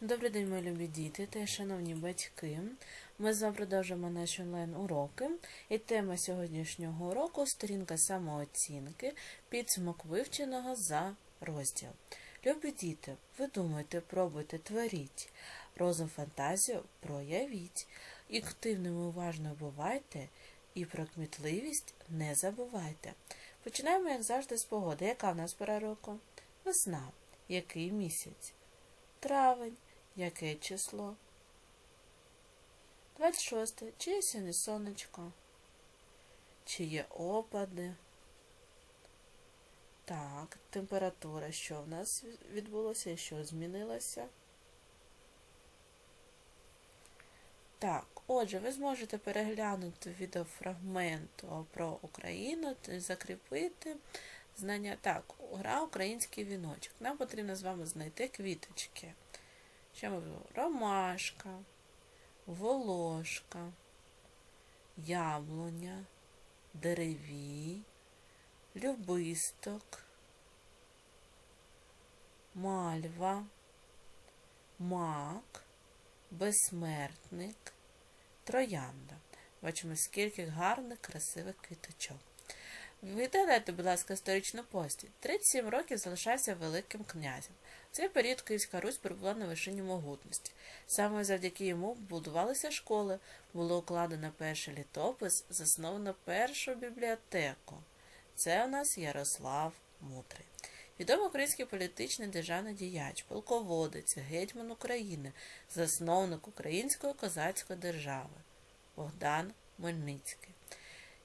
Добрий день, мої любі діти та шановні батьки. Ми з вами продовжуємо наші онлайн-уроки. І тема сьогоднішнього уроку сторінка самооцінки, підсумок вивченого за розділ. Любі діти, ви думайте, пробуйте, творіть. Розум фантазію проявіть. І активними уважно бувайте, і про кмітливість не забувайте. Починаємо, як завжди, з погоди. Яка в нас пора року? Весна. Який місяць? Травень. Яке число? 26. Чи є сьогодні сонечко? Чи є опади? Так, температура, що в нас відбулося що змінилося? Так, отже, ви зможете переглянути відеофрагмент про Україну та закріпити знання. Так, гра український віночок. Нам потрібно з вами знайти квіточки. Що? Ромашка, волошка, яблуня, деревій, любисток, мальва, мак, безсмертник, троянда. Бачимо, скільки гарних, красивих квіточок. Відгадайте, будь ласка, історичну постать. 37 років залишався великим князем. В цей період Київська Русь перебула на вершині могутності. Саме завдяки йому будувалися школи, було укладено перший літопис, засновано першу бібліотеку. Це у нас Ярослав Мудрий. Відомий український політичний державний діяч, полководець, гетьман України, засновник Української козацької держави Богдан Мельницький.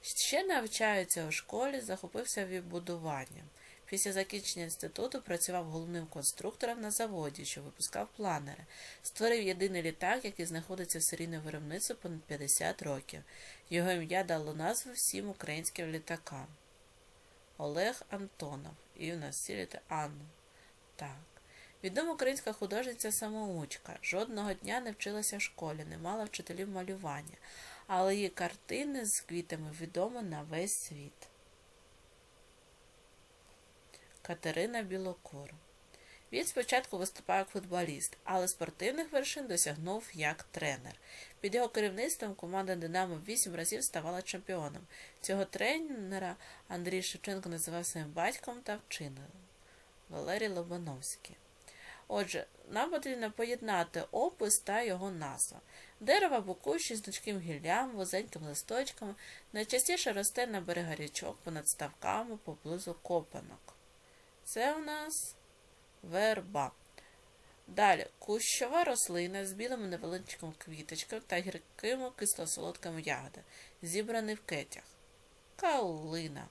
Ще навчається у школі, захопився відбудуванням. Після закінчення інституту працював головним конструктором на заводі, що випускав планери. Створив єдиний літак, який знаходиться в серійному виробництві понад 50 років. Його ім'я дало назву всім українським літакам. Олег Антонов. І у нас всі Анна. Так. Відома українська художниця самоучка. Жодного дня не вчилася в школі, не мала вчителів малювання, але її картини з квітами відомі на весь світ. Катерина Білокур. Він спочатку виступав як футболіст, але спортивних вершин досягнув як тренер. Під його керівництвом команда Динамо вісім разів ставала чемпіоном. Цього тренера Андрій Шевченко називав своїм батьком та вчителем Валерій Лобановський. Отже, нам потрібно поєднати опис та його назва. Дерево або кущ із гіллям, вузенькими листочками найчастіше росте на берега річок понад ставками поблизу копанок. Це у нас верба. Далі кущова рослина з білими невеличкими квіточками та гіркими кисло-солодкими ягодами, зібраний в кетях. Каулина.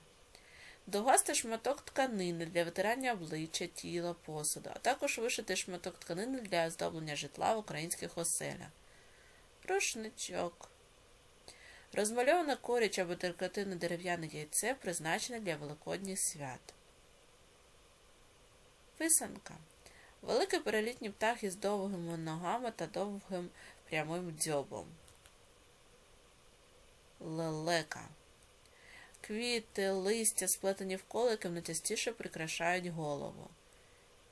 Довгастий шматок тканини для витирання обличчя, тіла, посуду, а також вишитий шматок тканини для оздоблення житла в українських оселях. Рушничок. Розмальована коріч або декоративне дерев'яне яйце призначене для великодніх свят. Писанка. Великий перелітній птах із довгими ногами та довгим прямим дзьобом. Лелека. Квіти, листя, сплетені в колики найчастіше прикрашають голову.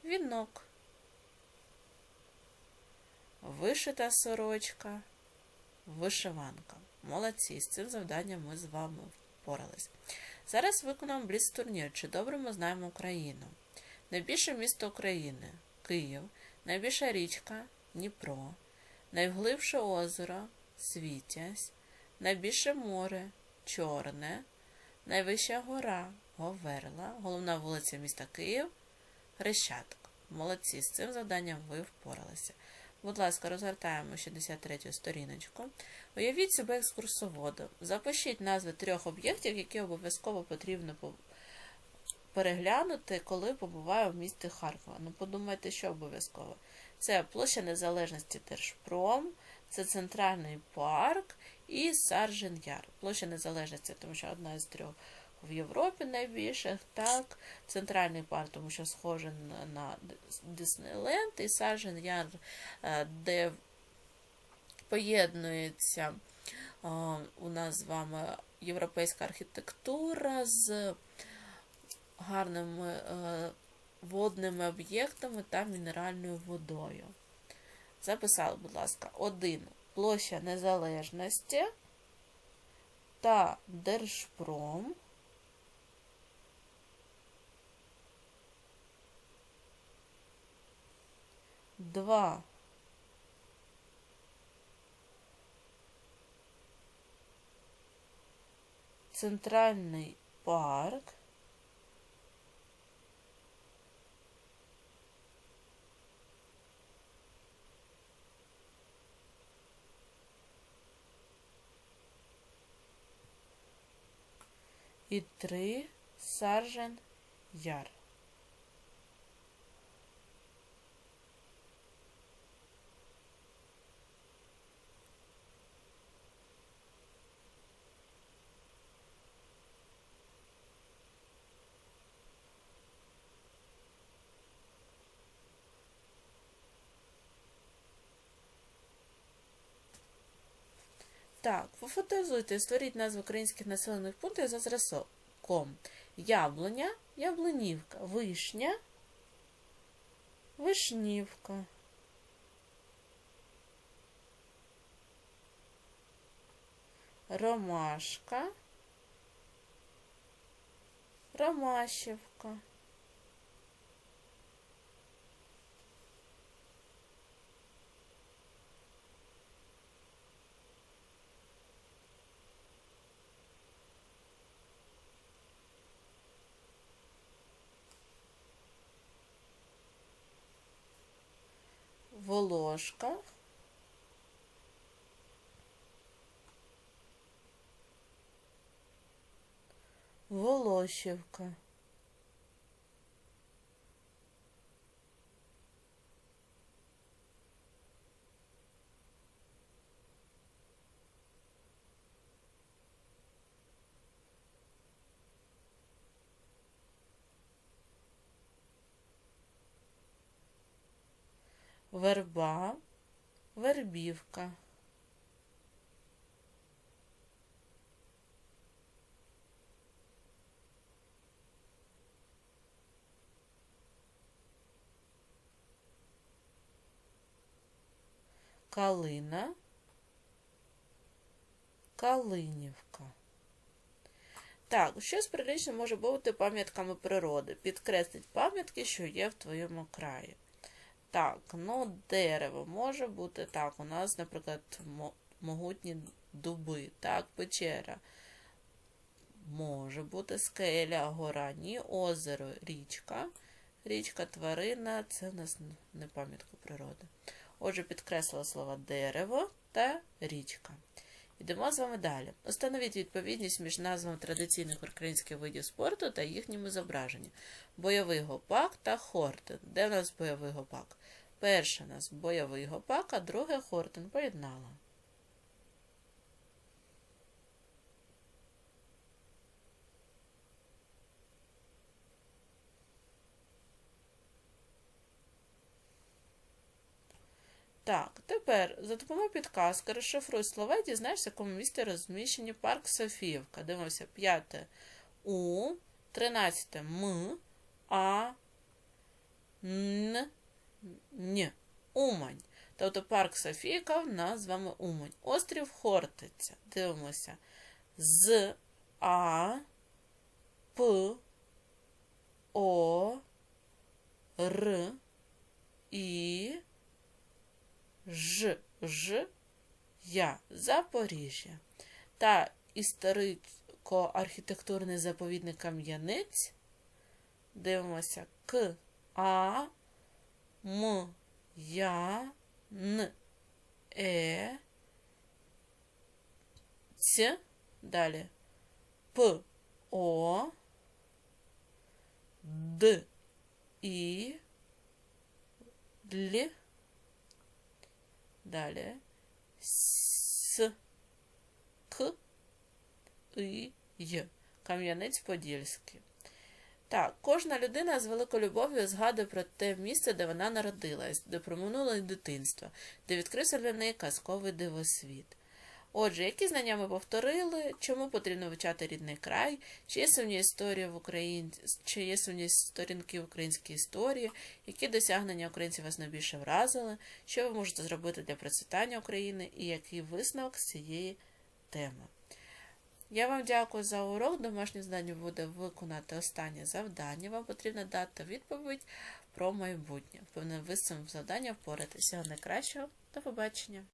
Вінок. Вишита сорочка. Вишиванка. Молодці, з цим завданням ми з вами впорались. Зараз виконаємо бліц-турнір. Чи добре ми знаємо Україну? Найбільше місто України Київ, найбільша річка Дніпро, найглибше озеро Світязь, найбільше море Чорне, найвища гора Говерла, головна вулиця міста Київ, Хрещатик. Молодці, з цим завданням ви впоралися. Будь ласка, розгортаємо 63 сторіночку. Уявіть себе екскурсоводом. Запишіть назви трьох об'єктів, які обов'язково потрібно переглянути, коли побуваю в місті Харкова. Ну, подумайте, що обов'язково. Це площа Незалежності Держпром, це Центральний парк і Саржен Яр. Площа Незалежності, тому що одна із трьох в Європі найбільших, так, Центральний парк, тому що схожий на Диснейленд, і Саржен Яр, де поєднується у нас з вами європейська архітектура з гарними е, водними об'єктами та мінеральною водою. Записали, будь ласка, 1 площа незалежності та Держпром. Два Центральний парк. І три Саржен Яр. Так, пофантазуйте, створіть назви українських населених пунктів за зразком. Яблуня, яблунівка, вишня, вишнівка. Ромашка, Ромашівка. Волошка. Волошівка. Верба, вербівка. Калина, Калинівка. Так, що з може бути пам'ятками природи? Підкресліть пам'ятки, що є в твоєму краї. Так, ну дерево може бути так. У нас, наприклад, могутні дуби, так, печера. Може бути скеля, гора, ні, озеро, річка. Річка тварина це в нас не пам'ятка природи. Отже, підкреслила слова дерево та річка. Йдемо з вами далі. Установіть відповідність між назвами традиційних українських видів спорту та їхніми зображеннями. Бойовий гопак та хортин. Де в нас бойовий гопак? Перше у нас бойовий гопак, а друге хортин. Поєднала. Так, тепер за допомогою підказки розшифруй слова дізнаєшся, в якому місті розміщені парк Софіївка. Дивимося, п'яте У, тринадцяте М, А, Н, Н. Умань. Тобто парк Софійка в нас з вами Умань. Острів Хортиця. Дивимося. З А, П, О, Р, І, Ж, Ж, Я. Запоріжжя. Та історико-архітектурний заповідник Кам'янець. Дивимося К, А, М, Я, Н, Е, Ц, далі П, О, Д, І, Л, далі С, К, І, Й. Кам'янець-Подільський. Так, кожна людина з великою любов'ю згадує про те місце, де вона народилась, де проминуло дитинство, де відкрився для неї казковий дивосвіт. Отже, які знання ми повторили, чому потрібно вивчати рідний край, чи є сумні історії в Україні, чи є сумні сторінки в українській історії, які досягнення українців вас найбільше вразили, що ви можете зробити для процвітання України і який висновок з цієї теми. Я вам дякую за урок. Домашнє завдання буде виконати останнє завдання. Вам потрібно дати відповідь про майбутнє. Певне, ви з цим завданням впоратися. Найкращого. До побачення.